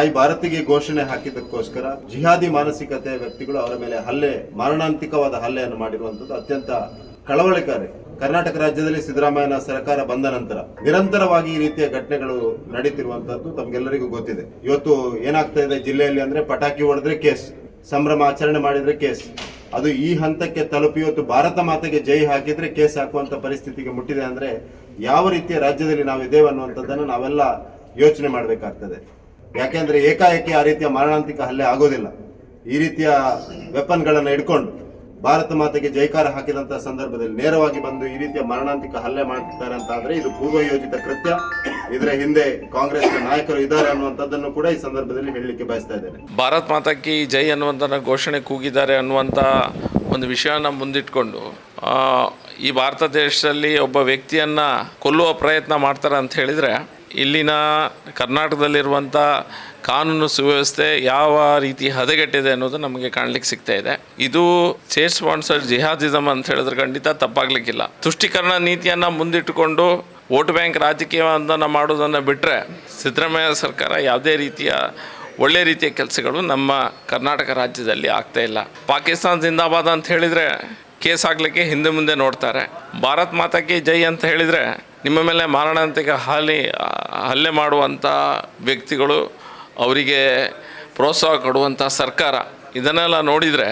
ತಾಯಿ ಭಾರತಿಗೆ ಘೋಷಣೆ ಹಾಕಿದ್ದಕ್ಕೋಸ್ಕರ ಜಿಹಾದಿ ಮಾನಸಿಕತೆಯ ವ್ಯಕ್ತಿಗಳು ಅವರ ಮೇಲೆ ಹಲ್ಲೆ, ಮಾರಣಾಂತಿಕವಾದ ಹಲ್ಲೆಯನ್ನು ಮಾಡಿರುವಂತದ್ದು ಅತ್ಯಂತ ಕಳವಳಕಾರಿ. ಕರ್ನಾಟಕ ರಾಜ್ಯದಲ್ಲಿ ಸಿದ್ದರಾಮಯ್ಯನ ಸರ್ಕಾರ ಬಂದ ನಂತರ ನಿರಂತರವಾಗಿ ಈ ರೀತಿಯ ಘಟನೆಗಳು ನಡೀತಿರುವಂತದ್ದು ತಮ್ಗೆಲ್ಲರಿಗೂ ಗೊತ್ತಿದೆ. ಇವತ್ತು ಏನಾಗ್ತಾ ಇದೆ ಜಿಲ್ಲೆಯಲ್ಲಿ ಅಂದ್ರೆ ಪಟಾಕಿ ಹೊಡೆದ್ರೆ ಕೇಸ್, ಸಂಭ್ರಮ ಆಚರಣೆ ಮಾಡಿದ್ರೆ ಕೇಸ್. ಅದು ಈ ಹಂತಕ್ಕೆ ತಲುಪಿ ಇವತ್ತು ಭಾರತ ಮಾತೆಗೆ ಜೈ ಹಾಕಿದ್ರೆ ಕೇಸ್ ಹಾಕುವಂತ ಪರಿಸ್ಥಿತಿಗೆ ಮುಟ್ಟಿದೆ ಅಂದ್ರೆ ಯಾವ ರೀತಿಯ ರಾಜ್ಯದಲ್ಲಿ ನಾವು ಇದ್ದೇವೆ ಅನ್ನುವಂಥದ್ದನ್ನು ನಾವೆಲ್ಲ ಯೋಚನೆ ಮಾಡಬೇಕಾಗ್ತದೆ. ಯಾಕೆಂದ್ರೆ ಏಕಾಏಕಿ ಆ ರೀತಿಯ ಮಾರಣಾಂತಿಕ ಹಲ್ಲೆ ಆಗೋದಿಲ್ಲ. ಈ ರೀತಿಯ ವೆಪನ್ಗಳನ್ನು ಇಟ್ಕೊಂಡು ಭಾರತ ಮಾತೆಗೆ ಜೈಕಾರ ಹಾಕಿದಂತಹ ಸಂದರ್ಭದಲ್ಲಿ ನೇರವಾಗಿ ಬಂದು ಈ ರೀತಿಯ ಮಾರಣಾಂತಿಕ ಹಲ್ಲೆ ಮಾಡ್ತಾರೆ ಅಂತ ಆದ್ರೆ ಇದು ಪೂರ್ವ ಯೋಜಿತ ಕೃತ್ಯ. ಇದರ ಹಿಂದೆ ಕಾಂಗ್ರೆಸ್ ನಾಯಕರು ಇದ್ದಾರೆ ಅನ್ನುವಂಥದ್ದನ್ನು ಕೂಡ ಈ ಸಂದರ್ಭದಲ್ಲಿ ಹೇಳಲಿಕ್ಕೆ ಬಯಸ್ತಾ ಇದ್ದೇನೆ. ಭಾರತ್ ಮಾತಕ್ಕೆ ಜೈ ಅನ್ನುವಂಥ ಘೋಷಣೆ ಕೂಗಿದ್ದಾರೆ ಅನ್ನುವಂಥ ಒಂದು ವಿಷಯನ ಮುಂದಿಟ್ಕೊಂಡು ಈ ಭಾರತ ದೇಶದಲ್ಲಿ ಒಬ್ಬ ವ್ಯಕ್ತಿಯನ್ನು ಕೊಲ್ಲುವ ಪ್ರಯತ್ನ ಮಾಡ್ತಾರೆ ಅಂತ ಹೇಳಿದರೆ ಇಲ್ಲಿನ ಕರ್ನಾಟಕದಲ್ಲಿರುವಂಥ ಕಾನೂನು ಸುವ್ಯವಸ್ಥೆ ಯಾವ ರೀತಿ ಹದಗೆಟ್ಟಿದೆ ಅನ್ನೋದು ನಮಗೆ ಕಾಣಲಿಕ್ಕೆ ಸಿಗ್ತಾ ಇದೆ. ಇದು ಸ್ಟೇಟ್ ಸ್ಪಾನ್ಸರ್ಡ್ ಜಿಹಾದಿಸಮ್ ಅಂತ ಹೇಳಿದ್ರೆ ಖಂಡಿತ ತಪ್ಪಾಗ್ಲಿಕ್ಕಿಲ್ಲ. ತುಷ್ಟೀಕರಣ ನೀತಿಯನ್ನು ಮುಂದಿಟ್ಟುಕೊಂಡು ವೋಟ್ ಬ್ಯಾಂಕ್ ರಾಜಕೀಯವನ್ನು ಮಾಡೋದನ್ನು ಬಿಟ್ಟರೆ ಸಿದ್ದರಾಮಯ್ಯ ಸರ್ಕಾರ ಯಾವುದೇ ರೀತಿಯ ಒಳ್ಳೆ ರೀತಿಯ ಕೆಲಸಗಳು ನಮ್ಮ ಕರ್ನಾಟಕ ರಾಜ್ಯದಲ್ಲಿ ಆಗ್ತಾ ಇಲ್ಲ. ಪಾಕಿಸ್ತಾನ ಜಿಂದಾಬಾದ್ ಅಂತ ಹೇಳಿದರೆ ಕೇಸ್ ಆಗಲಿಕ್ಕೆ ಹಿಂದೆ ಮುಂದೆ ನೋಡ್ತಾರೆ. ಭಾರತ್ ಮಾತಾಕಿ ಜೈ ಅಂತ ಹೇಳಿದರೆ ನಿಮ್ಮ ಮೇಲೆ ಮಾರಣಾಂತಿಕ ಹಾಲಿ ಹಲ್ಲೆ ಮಾಡುವಂಥ ವ್ಯಕ್ತಿಗಳು ಅವರಿಗೆ ಪ್ರೋತ್ಸಾಹ ಕೊಡುವಂಥ ಸರ್ಕಾರ ಇದನ್ನೆಲ್ಲ ನೋಡಿದರೆ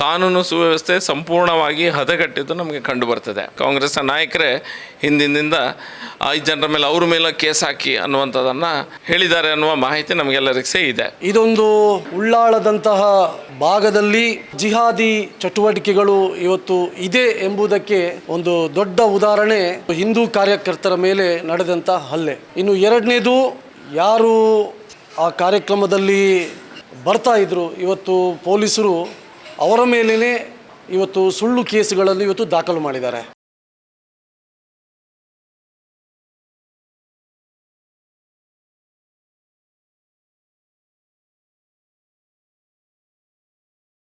ಕಾನೂನು ಸುವ್ಯವಸ್ಥೆ ಸಂಪೂರ್ಣವಾಗಿ ಹದಗಟ್ಟಿದ್ದು ನಮಗೆ ಕಂಡು ಬರ್ತದೆ ಕಾಂಗ್ರೆಸ್ನ ನಾಯಕರೇ, ಹಿಂದಿನಿಂದ ಐದು ಜನರ ಮೇಲೆ ಅವ್ರ ಮೇಲೆ ಕೇಸ್ ಹಾಕಿ ಅನ್ನುವಂಥದ್ದನ್ನು ಹೇಳಿದ್ದಾರೆ ಅನ್ನುವ ಮಾಹಿತಿ ನಮಗೆಲ್ಲರಿಗೆ ಸೇ ಇದೆ. ಇದೊಂದು ಉಳ್ಳಾಳದಂತಹ ಭಾಗದಲ್ಲಿ ಜಿಹಾದಿ ಚಟುವಟಿಕೆಗಳು ಇವತ್ತು ಇದೆ ಎಂಬುದಕ್ಕೆ ಒಂದು ದೊಡ್ಡ ಉದಾಹರಣೆ ಹಿಂದೂ ಕಾರ್ಯಕರ್ತರ ಮೇಲೆ ನಡೆದಂಥ ಹಲ್ಲೆ. ಇನ್ನು ಎರಡನೇದು, ಯಾರು ಆ ಕಾರ್ಯಕ್ರಮದಲ್ಲಿ ಬರ್ತಾ ಇದ್ರು ಇವತ್ತು ಪೊಲೀಸರು ಅವರ ಮೇಲೇ ಇವತ್ತು ಸುಳ್ಳು ಕೇಸುಗಳನ್ನು ಇವತ್ತು ದಾಖಲು ಮಾಡಿದ್ದಾರೆ.